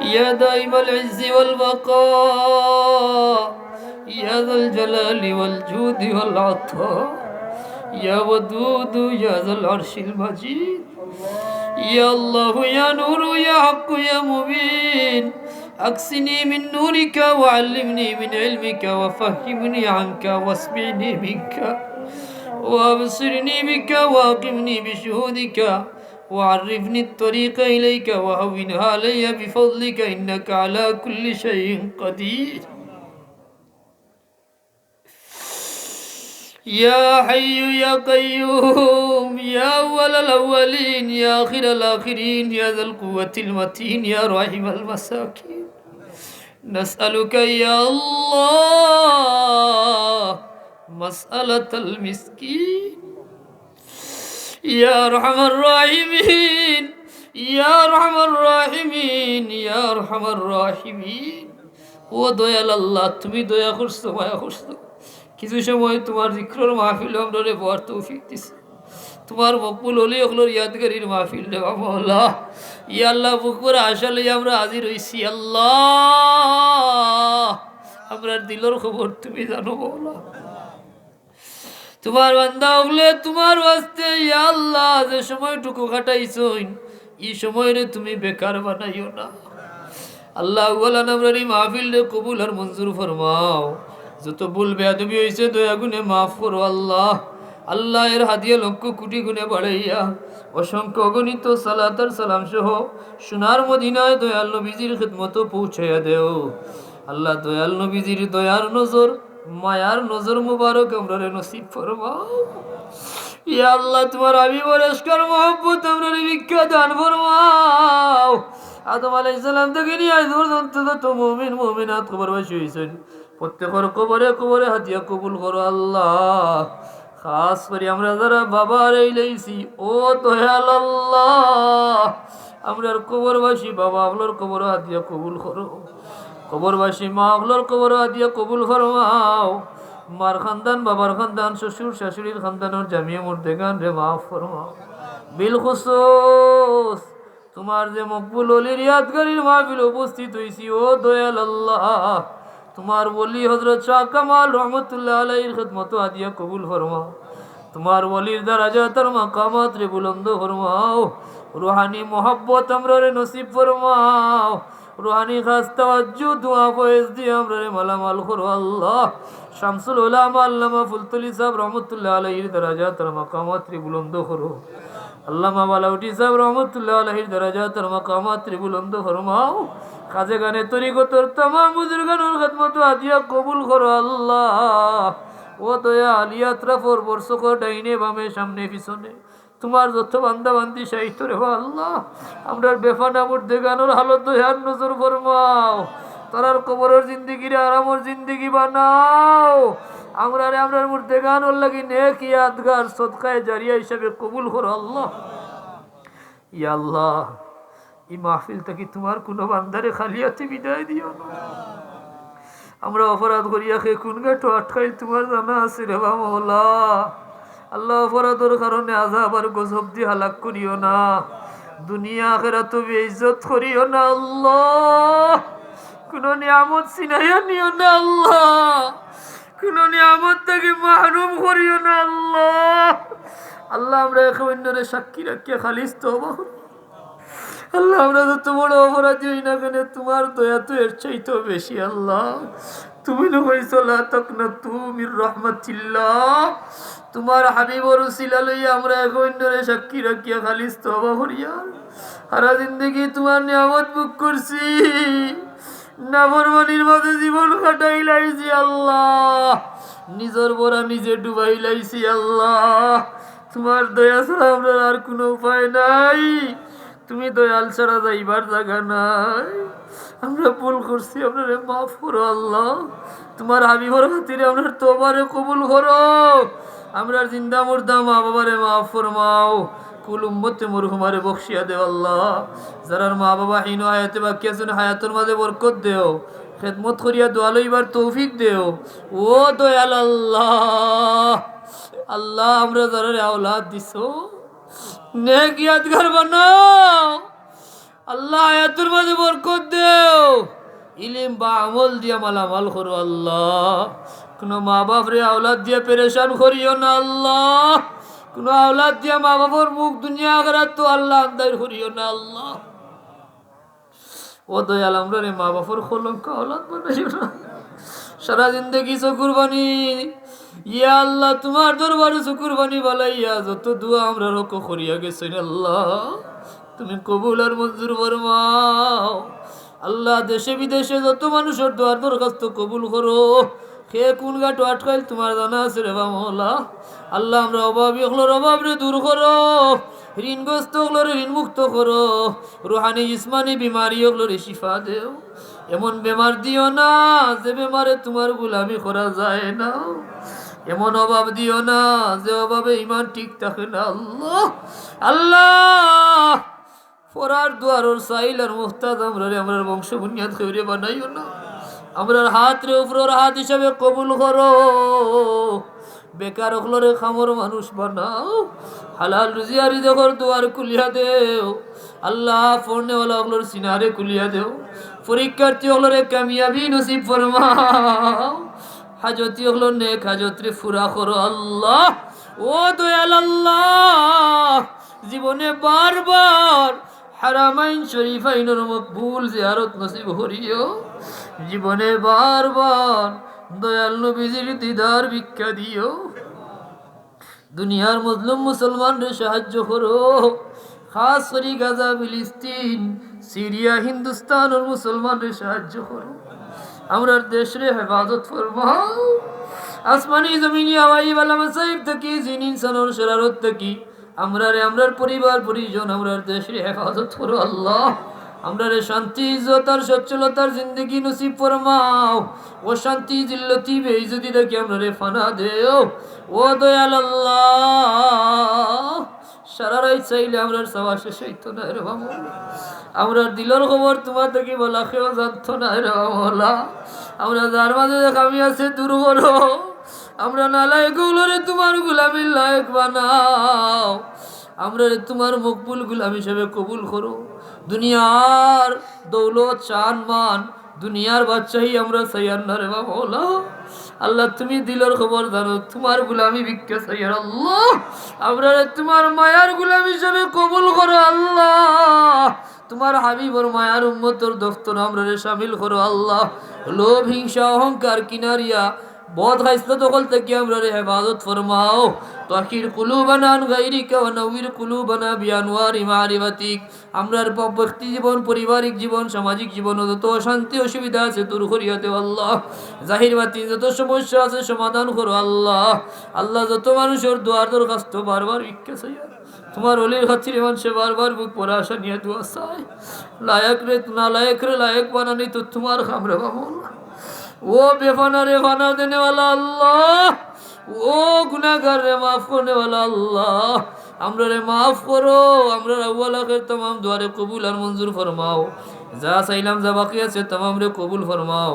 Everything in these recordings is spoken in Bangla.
يا دائم العز والبقاء يا ذا الجلال والجود والعطاء يا ودود يا ذا العرش المجيد يا الله يا نور يا حق يا مبين. أكسني من نورك وعلمني من علمك وفهمني عنك واسمعني منك وابصرني بك وأقمني بشهودك. وعرفني الطريق إليك وهونها علي بفضلك إنك على كل شيء قدير. يا حي يا قيوم يا أول الأولين يا آخر الآخرين يا ذا القوة المتين يا راحم المساكين. نسألك يا الله مسألة المسكين. ইয়া রহমান রাহিমিন, ইয়া রহমান রাহিমিন, ইয়া রহমান রাহিমিন। ও দয়াল আল্লাহ, তুমি দয়া করছ, মায়া করছ। কিছু সময় তোমার জিক্রর মাহফিল আমরা রে বর তৌফিক দিস তোমার মকবুল হলে ওগুলোর ইয়াদগারির মাহফিল রে বাবা ইয়া আল্লাহ বুকুর আসলে আমরা আজি রইছি আল্লাহ। আমরা দিলর খবর তুমি জানো বলা তোমার বান্দা হলে তোমার বাস্তে আল্লাহ, যে সময়টুকু কাটাইছইন, এই সময় তুমি বেকার বানাইও না। আল্লাহ আমরার এই মাহফিল কবুল আর মঞ্জুর ফরমাও। যত ভুল বেয়াদবি হয়েছে দয়া গুনে মাফ করো আল্লাহ। আল্লাহ এর হাদিয়া লক্ষ কোটি গুণে বাড়াইয়া, অসংখ্য অগণিত সালাতার সালাম সহ সোনার মদিনায় দয়াল নবীজির খিদমত পৌঁছাইয়া দেও। আল্লাহ দয়াল নবীজির দয়ার নজর মায়ার নজর মুবারক আমরা নসিব ফরমাও ইয়া আল্লাহ, তোমার আমি পরিষ্কার মোহাম্মত আমরা ভিক্ষা দান ফরমাও আদম আলাইহিস সালাম থেকে নিয়ে আজ পর্যন্ত তো মুমিন, মুমিনাত কবর কবরবাসী হয়েছেন প্রত্যেকের কবরে কবরে হাতিয়া কবুল করো আল্লাহ। খাস করে আমরা যারা বাবার এই লাইছি, ও দয়াল আল্লাহ। আমরার কবরবাসী বাবা আমলোর কবর হাতিয়া কবুল করো। কবরবাসী মা আমলোর কবর হাতিয়া কবুল ফরমাও। মার খানদান, বাবার খানদান, শ্বশুর, শাশুড়ির খানদানের জামিয়া মুর্দে গান রে মাফ ফরমাও। বিল খুসুস তোমার যে মকবুল অলির ইয়াদগারির মাহফিল উপস্থিত হইছি, ও দয়াল আল্লাহ। তোমার বলি হজরত শাহ কামাল রহমতুল্লাহ আলাইহির খেদমত আদিয়া কবুল ফরমাও। তোমার বলির দ্বারা তার মাকামাত রে বুলন্দ ফরমাও। রুহানি মোহাব্বত আমরা নসিব ফরমাও। রুহানি খাস তাওয়াজ্জু দোয়া ফয়েজ দিয়ে আমরা রে মালামাল করো আল্লাহ। শামসুল উলামা, আল্লামা ফুলতুলি সাহেব রহমতুল্লাহ আলাইহির দ্বারা তার মাকামাত রে বুলন্দ করো। আল্লামা বালাউটি রহমতুল্লাহ আলহির দরাজা তোর মাকামাত ত্রিবুলন্দ ফরমাও কাজে গানে কবুল করো, আল্লাহ। ও দয়া আলিয়াত্রা ফোর বর্ষক ডাইনে বামে সামনে পিছনে। তোমার যত বান্দা বান্দি সাহিত্য রে আল্লাহ, আমরা বেফানা মধ্যে গানোর হালত দয়ার নজর ফরমাও। তারার কবরের জিন্দিগিরে আরামর জিন্দিগি বানাও। আমরা রে আমরার মধ্যে গান ওর লাগি নেক ইয়াদগার সদকায়, জারিয়া হিসাবে কবুল করো আল্লাহ। ইয়া আল্লাহ, এই মাহফিল থেকে তোমার কোনো বান্দারে খালিয়াতে বিদায় দিও আমরা অপরাধ করিয়া খে কোন গাটো আটকাই, তোমার জানা আছে রে বা মৌলা। আল্লাহ অপরাধের কারণে আজাব আর গজব দিয়ে হালাক করিও না। দুনিয়া আখেরা তো বেইজ্জত করিও না আল্লাহ। কোন নিয়ামত সিনাইয়া নিও না আল্লাহ। কোন নিয়ামত থেকে মাহরুম করিও না আল্লাহ। আল্লাহ আমরা একে অন্যরে সাক্ষী রাখিয়া খালিস তো আল্লাহ আমরা যত বড় অপরাধী হই না কেন? তোমার দয়া তো এর চাইতেও বেশি আল্লাহ। তুমি নইসলা তক না তুমি রহমতিল্লাহ। তোমার হাবিব রসিলা লইয়া আমরা এক অন্যরে সাক্ষী রাখিয়া খালিস তো করিয়া সারা জিন্দগি তোমার নিয়ামত বুক করছি। নাফরমানির মধ্যে জীবন কাটাই লাইছি আল্লাহ। নিজের বড়া নিজে ডুবাই লাইছি আল্লাহ। তোমার দয়া ছাড়া আমরা আর কোনো উপায় নাই। তুমি দয়াল ছাড়া যাইবার জায়গা নাই। আমরা ভুল করছি, আপনারে মাফ করো আল্লাহ। তোমার হাবিবর খাতিরে আপনার তোমারে কবুল করো। আমরা জিন্দা মুর্দা, মা বাবারে মাফ ফরমাও। কুল উম্মতে বকশিয়া দেও আল্লাহ। যারার মা বাবা হীন হায়াতে বাকি আছেন হায়াতের মাঝে বরকত দেও, খেদমত করিয়া দোয়া লইবার তৌফিক দেও। ও দয়াল আল্লাহ আল্লাহ আমরা যারা আওলাদ দিছো, নেক ইয়াদগার বানাও। আল্লাহ আয়াতুর মাঝে বরকত দেও। ইলিম বা আমল দিয়া মালামাল করো আল্লাহ। কোনো মা বাপ রে আওলাদ দিয়ে পেরেশান করিও না আল্লাহ। কোনো আওলাদ দিয়া মা বাবার মুখ দুনিয়া আখরাত তো আল্লাহ আন্দার করিও না আল্লাহ। ও দয়াল, আমরা রে মা বাবার কলঙ্ক আওলাদ বানাইও না। সারা জিন্দগি চকুরবানি ইয়া আল্লাহ, তোমার দরবারে চকুরবানি বালাইয়া যত দুয়া আমরা রক করিয়া গেছেন আল্লাহ। তুমি কবুল আর মঞ্জুর ফরমাও। আল্লাহ দেশে বিদেশে যত মানুষের দোয়ার দরখাস্ত কবুল করো। খে কোন গাটো আটকাইল তোমার জানা আছে রে বা মৌলা। আল্লাহ আমরা অভাবী হলোর অভাব রে দূর করো। ঋণগ্রস্ত হলোর ঋণ মুক্ত করো। রুহানি ইসমানি বিমারি হলোর শিফা দেও। এমন বেমার দিও না যে বেমারে তোমার গুলামি করা যায় না। এমন অভাব দিও না যে অভাবে ইমান ঠিক থাকে না। আল্লাহ আল্লাহ! ফরার দুয়ারর সাইল আর মুহতাজ আমরা আমরা বংশ বুনিয়াদ খেয়ে বানাইও না। আমরার হাত রে উপরের হাত হিসাবে কবুল করো। বেকার হলরে খামর মানুষ বানাও। হালাল রুজিয়ারি দেখর দুয়ার কুলিয়া দেও। আল্লাহ পড়নেওয়ালা হলর সিনারে কুলিয়া দেও। পরীক্ষার্থী হলরে কামিয়াবি নসিব ফরমাও। হাজতি হলো নেক হাজত্রে ফুরা করো আল্লাহ। ও দয়াল আল্লাহ, জীবনে বারবার হারামাইন শরীফাইনের মকবুল জিয়ারত নসিব হরিও জীবনে বারবার দয়াল নবীজির দিদার ভিক্ষা দিও। দুনিয়ার মজলুম মুসলমানরে সাহায্য করো। খাস করি গাজা, ফিলিস্তিন, সিরিয়া, হিন্দুস্তান হিন্দুস্তানের মুসলমানরে সাহায্য করো। আমরার দেশরে হেফাজত ফরমাও। আসমানি জমিনি হাওয়াই বালা মাসাইব থাকি, জিন ইনসানোর শরারত থাকি আমরারে আমরার পরিবার, পরিজন, আমরার দেশরে হেফাজত করো আল্লাহ। আমরারে শান্তি ইজ্জত আর সচ্ছলতার জিন্দগি নসিব ফরমাও। ও শান্তি, জিল্লতি বেইজতি দেখি আমরারে ফানা দেও। ও দয়াল আল্লাহ, সারা রাত চাইলে আমরার সবার শেষ হইতো না রে বাবা আমরার দিলর খবর তোমার থেকে বলা কেউ জানতো না রে বাবা আমরা যার মাঝে আমি আছে, দূর করো আমরা নালায়ক গুলোরে তোমার গুলামির লায়ক বানাও। আমরা তোমার মকবুল গুলাম হিসেবে কবুল করো। দুনিয়ার দৌলত চান মান দুনিয়ার বাচ্চাই আমরা সাইয়ার না রে বাবা আল্লাহ, তুমি দিলর খবর জানো, তোমার গুলামি ভিক্ষা সাইয়ার আল্লাহ। আমরা রে তোমার মায়ার গুলাম হিসেবে কবুল করো, আল্লাহ। তোমার হাবিবর মায়ার উম্মতর দফতর আমরা রে শামিল করো, আল্লাহ। লোভ, হিংসা, অহংকার, কিনারিয়া বহুত হাইসলত হল থেকে আমরা রে হেফাজত ফরমাও তাকির কুলুবানা আন গাইরিকা ওয়া নওয়ির কুলুবানা বিআনওয়ারি মারিফাতিক আমরার ব্যক্তি জীবন পারিবারিক জীবন সামাজিক জীবন যত অশান্তি অসুবিধা আছে দূর করিয়া দেও আল্লাহ জাহির বাতিন যত সমস্যা আছে সমাধান করো আল্লাহ আল্লাহ যত মানুষের দোয়ার দরখাস্ত বারবার ভিক্ষা চাইয়া তোমার অলির খাতিরে মানুষে বারবার বুক পড়া আসা নিয়ে দোয়া চায় লায়ক রে না লায়ক রে লায়ক বানানি তো তোমার খামরে বাবুল্লাহ ও বেফানা রে ফানা দেনে আল্লাহ। ও গুনাগার রে মাফ করনে আল্লাহ। আমরা রে মাফ করো, আমরা আউ্লাখের তমাম দুয়ারে কবুল আর মঞ্জুর ফরমাও। যা চাইলাম, যা বাকি আছে তমাম রে কবুল ফরমাও।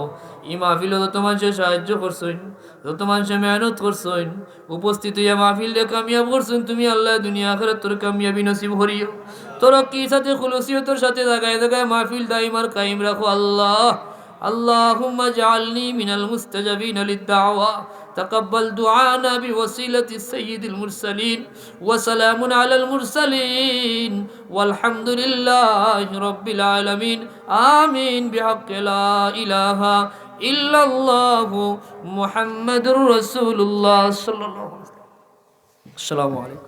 ই মাহফিল যত মানুষে সাহায্য করছইন যত মানুষে মেহনত করছইন উপস্থিত হইয়া মাহফিল রে কামিয়াব করছইন তুমি আল্লাহ দুনিয়া আখের তোর কামিয়াবি নসিব হরিও তোর কি সাথে খুলুসিও? তোর সাথে জাগায় জাগায় মাহফিল দাইমার কাইম রাখো আল্লাহ। اللهم اجعلني من المستجابين للدعوة تقبل دعانا بوسيلة السيد المرسلين وسلام على المرسلين والحمد لله رب العالمين آمين بحق لا إله إلا الله محمد رسول الله صلى الله عليه وسلم السلام عليكم